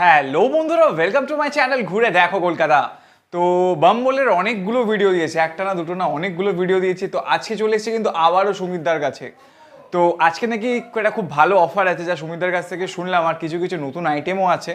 Hello বন্ধুরা welcome to my channel ঘুরে দেখো কলকাতা। তো বাম্বলের অনেকগুলো ভিডিও দিয়েছে, একটা না দুটো না অনেকগুলো ভিডিও দিয়েছি, তো আজকে চলে এসেছি কিন্তু আবারও সুমিতদার কাছে। তো আজকে নাকি একটা খুব ভালো অফার আছে, যা সুমিতদার কাছ থেকে শুনলাম, আর কিছু কিছু নতুন আইটেমও আছে।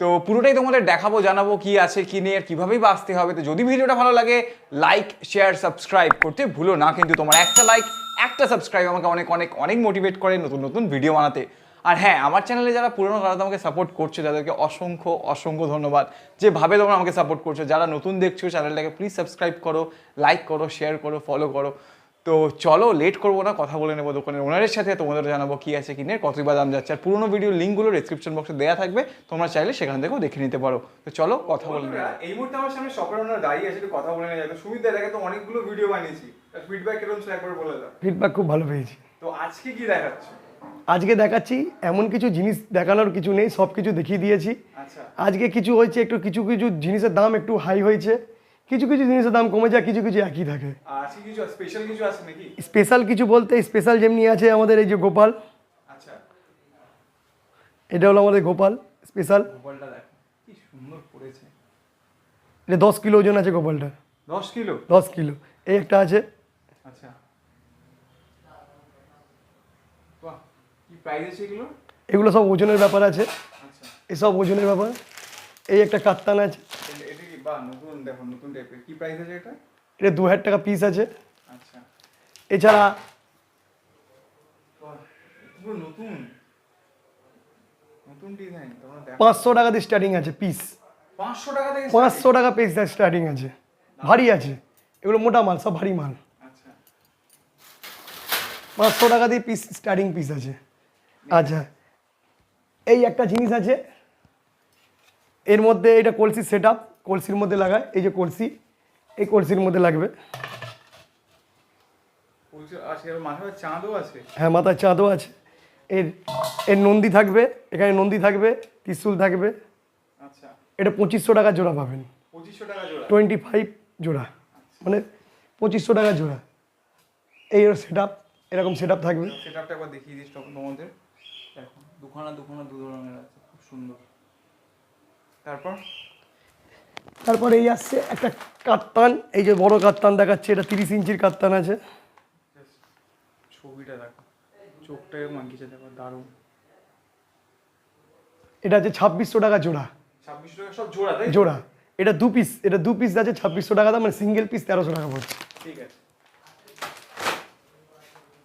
তো পুরোটাই তোমাদের দেখাবো, জানাব কি আছে, কি নেই, আর কীভাবেই বাঁচতে হবে। তো যদি ভিডিওটা ভালো লাগে লাইক শেয়ার সাবস্ক্রাইব করতে ভুলো না, কিন্তু তোমার একটা লাইক একটা সাবস্ক্রাইব আমাকে অনেক অনেক অনেক মোটিভেট করে নতুন নতুন ভিডিও বানাতে। আর হ্যাঁ আমার চ্যানেলে যারা পুরনো তারা তো আমাকে সাপোর্ট করছে। যাদেরকে অসংখ্য অসংখ্য ধন্যবাদ। যেভাবে তোমরা আমাকে সাপোর্ট করছ যারা নতুন দেখছ চ্যানেলটাকে প্লিজ সাবস্ক্রাইব করো লাইক করো শেয়ার করো ফলো করো। তো চলো লেট করব না কথা বলে নেব দোকানের ওনারের সাথে তোমাদের জানাব কী আছে কিনে কতই বা দাম যাচ্ছে। আর পুরোনো ভিডিও লিঙ্কগুলো ডিসক্রিপশন বক্সে দেওয়া থাকবে তোমরা চাইলে সেখান থেকেও দেখে নিতে পারো। তো চলো কথা বলে নেব। এই মুহূর্তে আমার সামনে শপের ওনার দাঁড়িয়ে আছে একটু কথা বলে নেওয়া যাবে সুবিধা দেখে তো অনেকগুলো ভিডিও বানিয়েছি। ফিডব্যাক কীরকম একবার বলে দাও। ফিডব্যাক খুব ভালো পেয়েছি। তো আজকে কি দেখাচ্ছ? আজকে দেখাচ্ছি এমন কিছু জিনিস দেখানোর কিছু নেই সব কিছু দেখিয়ে দিয়েছি। আচ্ছা। আজকে কিছু হয়েছে একটু কিছু কিছু জিনিসের দাম একটু হাই হয়েছে। কিছু কিছু জিনিসের দাম কমে যায় কিছু কিছু একই থাকে। স্পেশাল কিছু বলতে স্পেশাল যেমনি আছে আমাদের এই যে গোপাল। আচ্ছা। এটা হলো আমাদের গোপাল স্পেশাল এটা দশ কিলো ওজন আছে গোপালটা দশ কিলো? দশ কিলো। এই একটা আছে। আচ্ছা বাহ কি প্রাইস এগুলো? এগুলো সব ওজনের ব্যাপার আছে। আচ্ছা। এসব ওজনের ব্যাপার। এই একটা কাত্তান আছে। এটা দু হাজার টাকা পিস আছে। আচ্ছা। এছাড়া পাঁচশো টাকা দিয়ে স্টার্টিং আছে পিস পাঁচশো টাকা পিস স্টার্টিং আছে। ভারী আছে। এগুলো মোটা মাল সব ভারী মাল। আচ্ছা। পাঁচশো টাকা দিয়ে পিস স্টার্টিং পিস আছে। আচ্ছা। এই একটা জিনিস আছে। এর মধ্যে এটা কলসির সেট আপ কলসির মধ্যে লাগায় এই যে কলসি এই কলসির মধ্যে লাগবে। হ্যাঁ মাথায় চাঁদও আছে। এর এর নন্দী থাকবে এখানে নন্দী থাকবে ত্রিশুল থাকবে। আচ্ছা। এটা পঁচিশশো টাকা জোড়া পাবেন। পঁচিশশো টাকা জোড়া? টোয়েন্টি ফাইভ জোড়া মানে পঁচিশশো টাকা জোড়া। এই সেট আপ এরকম সেট আপ থাকবে সেটআপটা একবার দেখিয়ে দিস তোমাদের। দেখো দুখানা দুখানা দু ধরনের আছে খুব সুন্দর। তারপর? তারপরে এই আসছে একটা কাত্তান এই যে বড় কাত্তান দেখাচ্ছে এটা তিরিশ ইঞ্চির কাত্তান আছে। ছবিটা দেখো। চোখটা এরকম আঁকিয়েছে দেখো দারুণ। এটা আছে ছাব্বিশশো টাকা জোড়া। ছাব্বিশশো টাকা সব জোড়া তাই জোড়া। এটা দু পিস এটা দু পিস আছে ছাব্বিশশো টাকা দাম মানে সিঙ্গেল পিস তেরোশো টাকা পড়ছে। ঠিক আছে।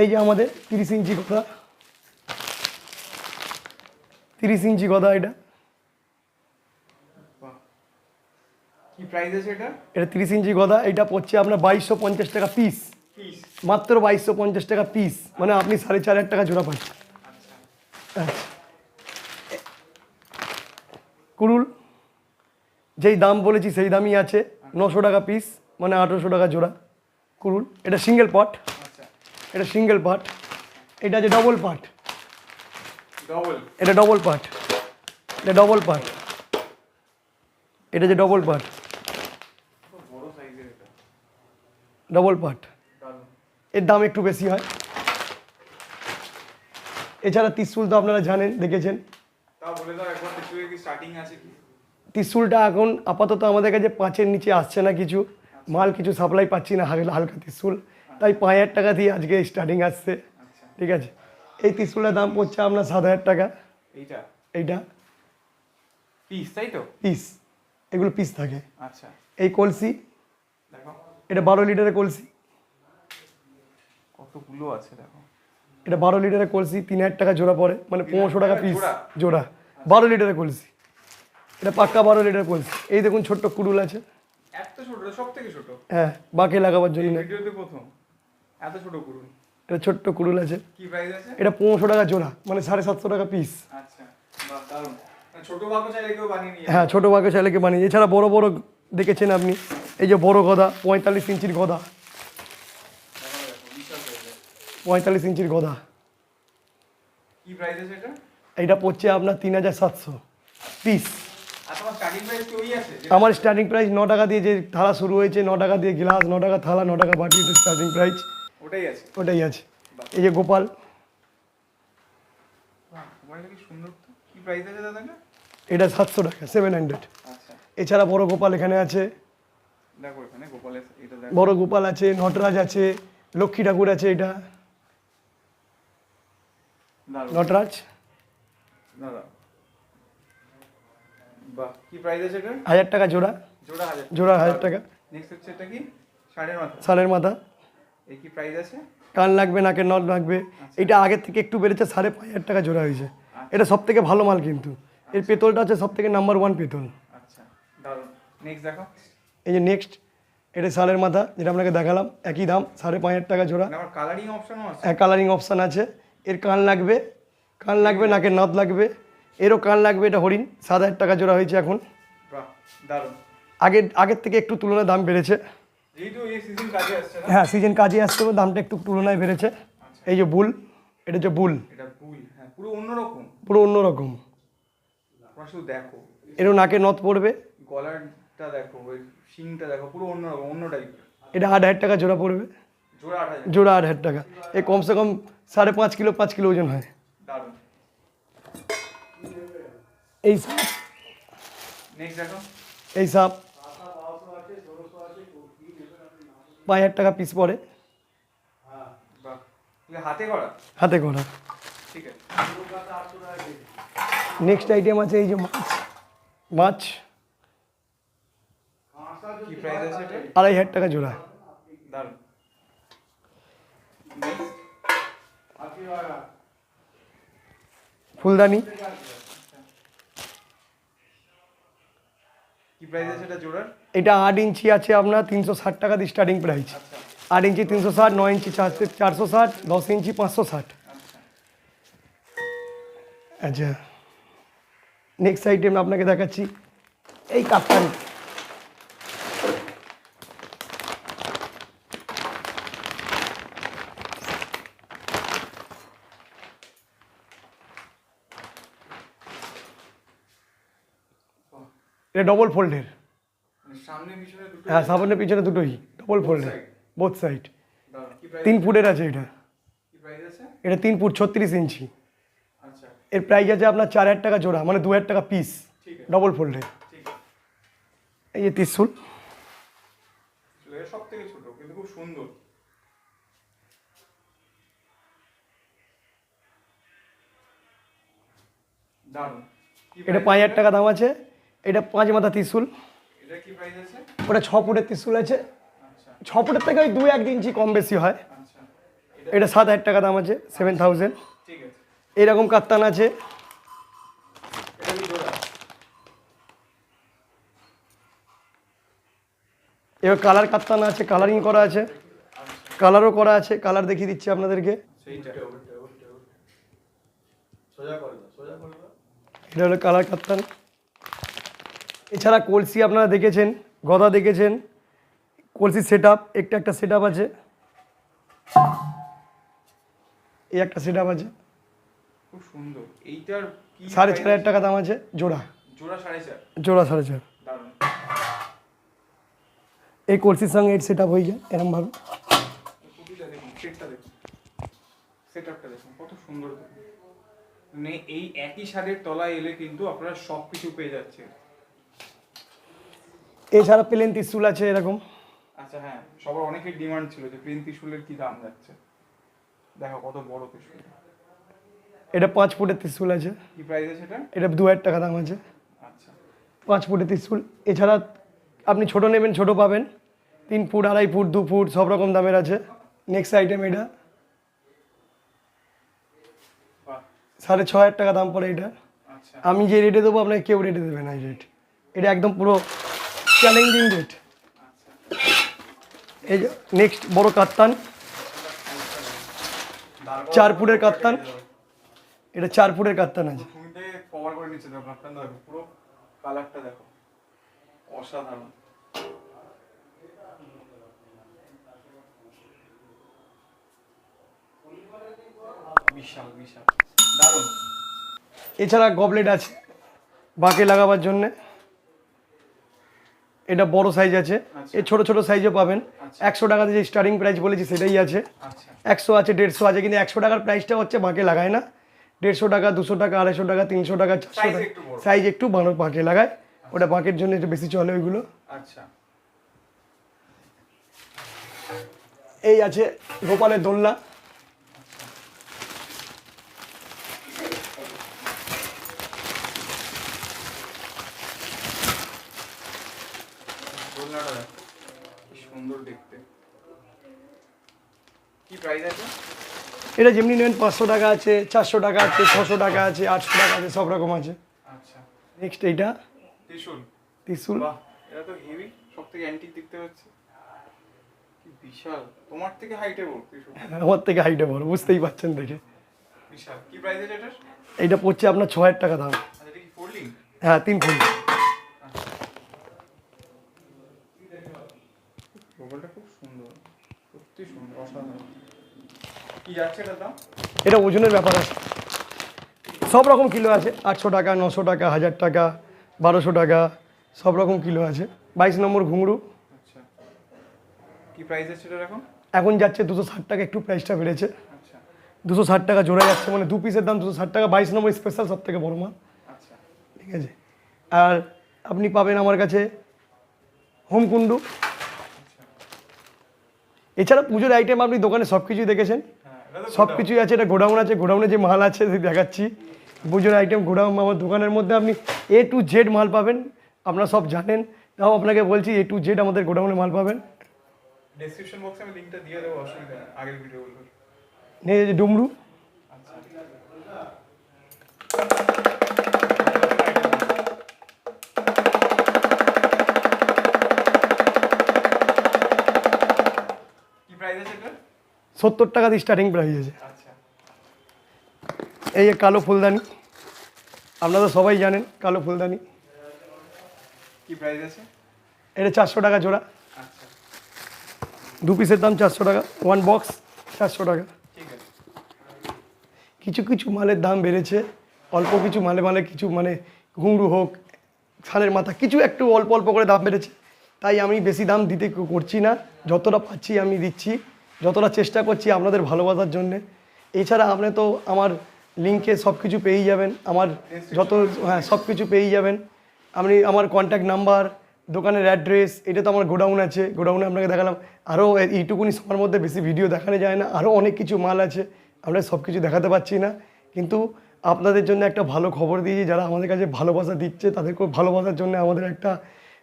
এই যে আমাদের তিরিশ ইঞ্চি গদা তিরিশ ইঞ্চি গদা এটা। এটা? তিরিশ ইঞ্চি গদা এটা পড়ছে আপনার বাইশশো পঞ্চাশ টাকা পিস মাত্র বাইশশো পঞ্চাশ টাকা পিস মানে আপনি সাড়ে চার হাজার টাকা জোড়া পাচ্ছেন। আচ্ছা। কুড়ুল যেই দাম বলেছি সেই দামই আছে। নশো টাকা পিস মানে আঠেরোশো টাকা জোড়া কুড়ুল এটা সিঙ্গেল পার্ট আচ্ছা। এটা সিঙ্গেল পার্ট এটা আছে ডবল পার্ট ডবল এটা ডবল পার্ট এটা ডবল পার্ট এটা যে ডবল পার্ট ডবল পার্ট এর দাম একটু বেশি হয়। এছাড়া ত্রিশুল তো আপনারা জানেন দেখেছেন। ত্রিশুলটা এখন আপাতত আমাদের কাছে পাঁচের নিচে আসছে না কিছু। মাল কিছু সাপ্লাই পাচ্ছি না হালকা হালকা ত্রিশুল। তাই পাঁচ হাজার টাকা দিয়ে আজকে স্টার্টিং আসছে। আচ্ছা। ঠিক আছে? এই ত্রিশুলের দাম পড়ছে আপনার সাত হাজার টাকা। এইটা? এইটা। পিস তাই তো? পিস। এগুলো পিস থাকে। আচ্ছা। এই কলসি। দেখো। এটা বারো লিটারের কলসি। কতগুলো আছে দেখো। এটা বারো লিটারের কলসি তিন হাজার টাকা জোড়া পড়ে। মানে পনেরোশো টাকা পিস। জোড়া? বারো লিটারের কলসি। এটা পাক্কা বারো লিটারের কলসি। এই দেখুন ছোট্ট কুড়ুল আছে। এত ছোট সব থেকে ছোট? হ্যাঁ বাকি লাগাবার জন্য। ভিডিওতে প্রথম। এত ছোট করুন এটা ছোট্ট কুড়ুল আছে। কি প্রাইস আছে? এটা পনেরোশো টাকা জোড়া মানে সাড়ে সাতশো টাকা পিস আচ্ছা মানে ছোট বাক্য চাইলে কেউ বানিয়ে নিয়ে হ্যাঁ ছোটো বাঘে ছেলেকে বানিয়ে এছাড়া বড় বড় দেখেছেন আপনি এই যে বড় গদা পঁয়তাল্লিশ ইঞ্চির গদা। পঁয়তাল্লিশ ইঞ্চির গদা। কি প্রাইস আছে এটা? পড়ছে আপনার তিন হাজার সাতশো পিস আমার স্টার্টিং প্রাইস ন টাকা দিয়ে যে থালা শুরু হয়েছে ন টাকা দিয়ে গ্লাস ন টাকা থালা ন টাকা বাটি স্টার্টিং প্রাইস ওটাই আছে। ওটাই আছে। এই যে গোপাল। এটা সাতশো টাকা সেভেন হান্ড্রেড আচ্ছা। এছাড়া বড় গোপাল এখানে আছে। বড় গোপাল আছে নটরাজ আছে লক্ষ্মী ঠাকুর আছে এটা। নটরাজ। দাদা বাহ কি প্রাইস আছে হাজার টাকা জোড়া। জোড়া হাজার টাকা। মাথা। সালের মাথা। কি প্রাইস আছে? কান লাগবে নাকের নল লাগবে। এটা আগের থেকে একটু বেড়েছে সাড়ে পাঁচ হাজার টাকা জোড়া হয়েছে। এটা সব থেকে ভালো মাল কিন্তু। এর পেতলটা হচ্ছে সব থেকে নাম্বার ওয়ান পেতল। আচ্ছা নেক্সট দেখো। এই যে নেক্সট এটা সালের মাথা যেটা আপনাকে দেখালাম একই দাম সাড়ে পাঁচ হাজার টাকা জোড়া। আমার কালারিং অপশনও আছে? কালারিং অপশান আছে। এর কান লাগবে কান লাগবে নাকের নথ লাগবে। এরও কান লাগবে এটা হরিণ সাত হাজার টাকা জোড়া হয়েছে এখন। আগের আগের থেকে একটু তুলনায় দাম বেড়েছে। এই সিজন কাজে আসছে হ্যাঁ দামটা একটু তুলনায় বেড়েছে। এই যে বুল এটা হচ্ছে বুল। হ্যাঁ পুরো অন্যরকম। পুরো অন্যরকম। দেখো। এরও নাকে নথ পড়বে। গলারটা দেখো ওই শিংটা দেখো পুরো অন্যরকম অন্য টাইপের এটা আট হাজার টাকা জোড়া পড়বে। জোড়া আট হাজার। টাকা। এ কমসে কম সাড়ে পাঁচ কিলো পাঁচ কিলো ওজন হয়। এই সাপ। এই সাপ। পাঁচ হাজার টাকা পিস পড়ে। হাতে করা হাতে করা নেক্সট আইটেম আছে এই যে মাছ। মাছ। আড়াই হাজার টাকা জোড়া। ফুলদানি। কি প্রাইস আছে এটা জোড়ার? এটা আট ইঞ্চি আছে আপনার, তিনশো ষাট টাকা দিয়ে স্টার্টিং প্রাইস আট ইঞ্চি তিনশো ষাট, নয় ইঞ্চি চারশো ষাট, দশ ইঞ্চি পাঁচশো ষাট। আচ্ছা নেক্সট আইটেম আপনাকে দেখাচ্ছি, এই কাপ্তান এটা ডবল ফোল্ডের মানে সামনে পিছনে হ্যাঁ দুটোই। ডবল ফোল্ডের side? বোথ সাইড তিন ফুটের আছে এটা। এটা তিন ফুট ছত্রিশ ইঞ্চি। আচ্ছা। এর প্রাইস আছে আপনার চার হাজার টাকা জোড়া মানে দু হাজার টাকা পিস ডবল ফোল্ডে এই যে ত্রিশুল। সব থেকে ছোট কিন্তু খুব সুন্দর। এটা পাঁচ হাজার টাকা দাম আছে। এটা পাঁচ মাথা ত্রিশুল। ওটা ছ ফুটের ত্রিশুল আছে। আচ্ছা। ছ ফুটের থেকে ওই দু এক ইঞ্চি কম বেশি হয়। আচ্ছা। এটা সাত হাজার টাকা দাম আছে সেভেন থাউজেন্ড এরকম কাত্তান আছে। এবার কালার কাত্তান আছে কালারিং করা আছে। কালারও করা আছে কালার দেখিয়ে দিচ্ছি আপনাদেরকে। এটা হলো কালার কাত্তান এছাড়া কলসি আপনারা দেখেছেন গদা দেখেছেন কলসির সেট আপ একটা একটা সেট আছে। এই একটা সেট আছে। খুব সুন্দর। এইটার কি সাড়ে চার হাজার টাকা দাম আছে জোড়া। জোড়া সাড়ে চার। জোড়া সাড়ে চার। দারুণ। এই কলসির সঙ্গে এর সেট আপ হয়ে যায় এরমভাবে। কত সুন্দর মানে এই একই ছাদের তলায় এলে কিন্তু আপনারা সব কিছু পেয়ে যাচ্ছে এছাড়া প্লেন ত্রিশুল আছে এরকম? আচ্ছা হ্যাঁ সবার অনেকের ডিমান্ড ছিল যে প্লেন ত্রিশুলের কি দাম যাচ্ছে। দেখো কত বড় ত্রিশুল। এটা পাঁচ ফুটের ত্রিশুল আছে। কি প্রাইস আছে এটা? এটা দু হাজার টাকা দাম আছে। আচ্ছা। পাঁচ ফুটের ত্রিশুল। এছাড়া আপনি ছোট নেবেন ছোট পাবেন। তিন ফুট আড়াই ফুট দু ফুট সব রকম দামের আছে। নেক্সট আইটেম এটা। সাড়ে ছ হাজার টাকা দাম পড়ে এটা। আচ্ছা। আমি যে রেটে দেবো আপনাকে কেউ রেটে দেবে না এই রেট এটা একদম পুরো চ্যালেঞ্জিং আচ্ছা এই নেক্সট বড় কাত্তান চার ফুটের কাত্তান এটা চার ফুটের কাত্তান আছে। কভার করে নিচ্ছে দেখো আপনার দেখো পুরো কালারটা দেখো। অসাধারণ। বিশাল বিশাল। দারুণ। এছাড়া গবলেট আছে বাঁকে লাগাবার জন্য। এটা বড় সাইজ আছে। আচ্ছা। এ ছোট ছোট সাইজও পাবেন। আচ্ছা। একশো টাকাতে যে স্টার্টিং প্রাইস বলেছি সেটাই আছে। আচ্ছা। একশো আছে দেড়শো আছে কিন্তু একশো টাকার প্রাইসটা হচ্ছে বাঁকে লাগায় না। দেড়শো টাকা দুশো টাকা আড়াইশো টাকা তিনশো টাকা চারশো টাকা। সাইজ একটু ভালো পাঁকে লাগায়। ওটা পাঁকের জন্য একটু বেশি চলে ওইগুলো। আচ্ছা। এই আছে গোপালের দোলনা। দেখো। কি সুন্দর দেখতে। কি প্রাইস আছে? এটা যেমনি নেবেন পাঁচশো টাকা আছে চারশো টাকা আছে ছশো টাকা আছে আটশো টাকা আছে সব রকম আছে। আচ্ছা। নেক্সট এইটা? ত্রিশুল। ত্রিশুল। এটা তো হেভি সব থেকে অ্যান্টিক দেখতে পাচ্ছি বিশাল। তোমার থেকে হাইটে বল ত্রিশুল। আমার থেকে হাইটে বড় বুঝতেই পারছেন দেখে। বিশাল। কি প্রাইস আছে এটার? এইটা পড়ছে আপনার ছ হাজার টাকা দাম। আচ্ছা এটা কি ফোল্ডিং হ্যাঁ তিন ফুল খুব সুন্দর সত্যি সুন্দর অসাধারণ। কি যাচ্ছে এটা দাম? এটা ওজনের ব্যাপার। আছে সব রকম কিলো আছে আটশো টাকা নশো টাকা হাজার টাকা বারোশো টাকা সব রকম কিলো আছে। বাইশ নম্বর ঘুঙরু। আচ্ছা। কি প্রাইস আছে এটার এখন? এখন যাচ্ছে দুশো ষাট টাকা একটু প্রাইসটা বেড়েছে। আচ্ছা। দুশো ষাট টাকা জোড়া যাচ্ছে মানে দু পিসের দাম দুশো ষাট টাকা বাইশ নম্বর স্পেশাল সব থেকে বড় মাল। আচ্ছা। ঠিক আছে? আর আপনি পাবেন আমার কাছে হোমকুন্ডু এছাড়া পুজোর আইটেম আপনি দোকানে সব কিছুই দেখেছেন? হ্যাঁ সব কিছুই আছে এটা গোডাউন আছে গোডাউনে যে মাল আছে দেখাচ্ছি। পুজোর আইটেম গোডাউন আমার দোকানের মধ্যে আপনি এ টু জেড মাল পাবেন আপনারা সব জানেন। তাও আপনাকে বলছি এ টু জেড আমাদের গোডাউনে মাল পাবেন। ডেসক্রিপশন বক্সে আমি লিংকটা দিয়ে দেবো অসুবিধা আগের ভিডিওগুলোর এই ডুমরু। আচ্ছা। সত্তর টাকা দিয়ে স্টার্টিং প্রাইস আছে। আচ্ছা। এই যে কালো ফুলদানি আপনারা সবাই জানেন কালো ফুলদানি। কি প্রাইস আছে? এটা চারশো টাকা জোড়া। আচ্ছা। দু পিসের দাম চারশো টাকা ওয়ান বক্স চারশো টাকা। কিছু কিছু মালের দাম বেড়েছে অল্প কিছু মালে মালে কিছু মানে ঘুংরু হোক ছালের মাথা কিছু একটু অল্প অল্প করে দাম বেড়েছে। তাই আমি বেশি দাম দিতে করছি না যতটা পাচ্ছি আমি দিচ্ছি। যতটা চেষ্টা করছি আপনাদের ভালোবাসার জন্যে। এছাড়া আপনি তো আমার লিঙ্কে সব কিছু পেয়েই যাবেন, আমার যত হ্যাঁ সব কিছু পেয়েই যাবেন। আপনি আমার কন্ট্যাক্ট নাম্বার দোকানের অ্যাড্রেস এটা তো আমার গোডাউন আছে। গোডাউনে আপনাকে দেখালাম। আরও এইটুকুনি সময়ের মধ্যে বেশি ভিডিও দেখানো যায় না আরও অনেক কিছু মাল আছে। আমরা সব কিছু দেখাতে পারছি না। কিন্তু আপনাদের জন্য একটা ভালো খবর দিয়েছি, যারা আমাদের কাছে ভালোবাসা দিচ্ছে তাদেরকে ভালোবাসার জন্য আমাদের একটা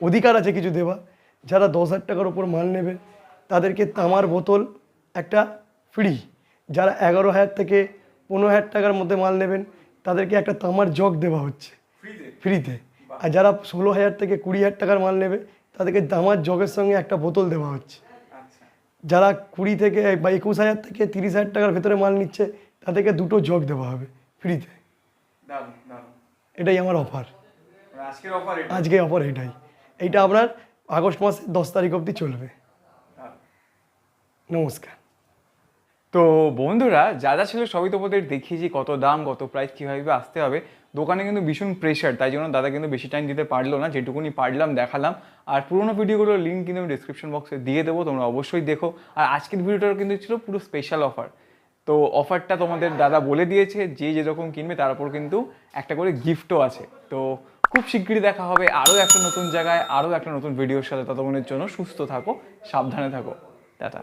অধিকার আছে কিছু দেওয়া। যারা দশ হাজার টাকার উপর মাল নেবে, তাদেরকে তামার বোতল একটা ফ্রি যারা এগারো হাজার থেকে পনেরো হাজার টাকার মধ্যে মাল নেবেন তাদেরকে একটা তামার জগ দেওয়া হচ্ছে। ফ্রিতে আর যারা ষোলো হাজার থেকে কুড়ি হাজার টাকার মাল নেবে তাদেরকে তামার জগের সঙ্গে একটা বোতল দেওয়া হচ্ছে। আচ্ছা। যারা কুড়ি থেকে বা একুশ হাজার থেকে তিরিশ হাজার টাকার ভেতরে মাল নিচ্ছে তাদেরকে দুটো জগ দেওয়া হবে ফ্রিতে এটাই আমার অফার মানে আজকের অফার এটা আজকে অফার এটাই। এইটা আপনার আগস্ট মাসের দশ তারিখ অবধি চলবে। নমস্কার। তো বন্ধুরা, যা যা ছিল সবই তো ওদের দেখিয়েছি, কত দাম, কত প্রাইস কীভাবে আসতে হবে। দোকানে কিন্তু ভীষণ প্রেশার তাই জন্য দাদা কিন্তু বেশি টাইম দিতে পারল না, যেটুকুনি পারলাম দেখালাম। আর পুরোনো ভিডিওগুলোর লিঙ্ক কিন্তু আমি ডিসক্রিপশন বক্সে দিয়ে দেবো, তোমরা অবশ্যই দেখো। আর আজকের ভিডিওটার কিন্তু ছিল পুরো স্পেশাল অফার তো অফারটা তোমাদের দাদা বলে দিয়েছে, যে যেরকম কিনবে তার উপর কিন্তু একটা করে গিফটও আছে। তো খুব শিগগিরই দেখা হবে আরও একটা নতুন জায়গায়, আরও একটা নতুন ভিডিওর সাথে। ততক্ষণের জন্য সুস্থ থাকো, সাবধানে থাকো। টাটা।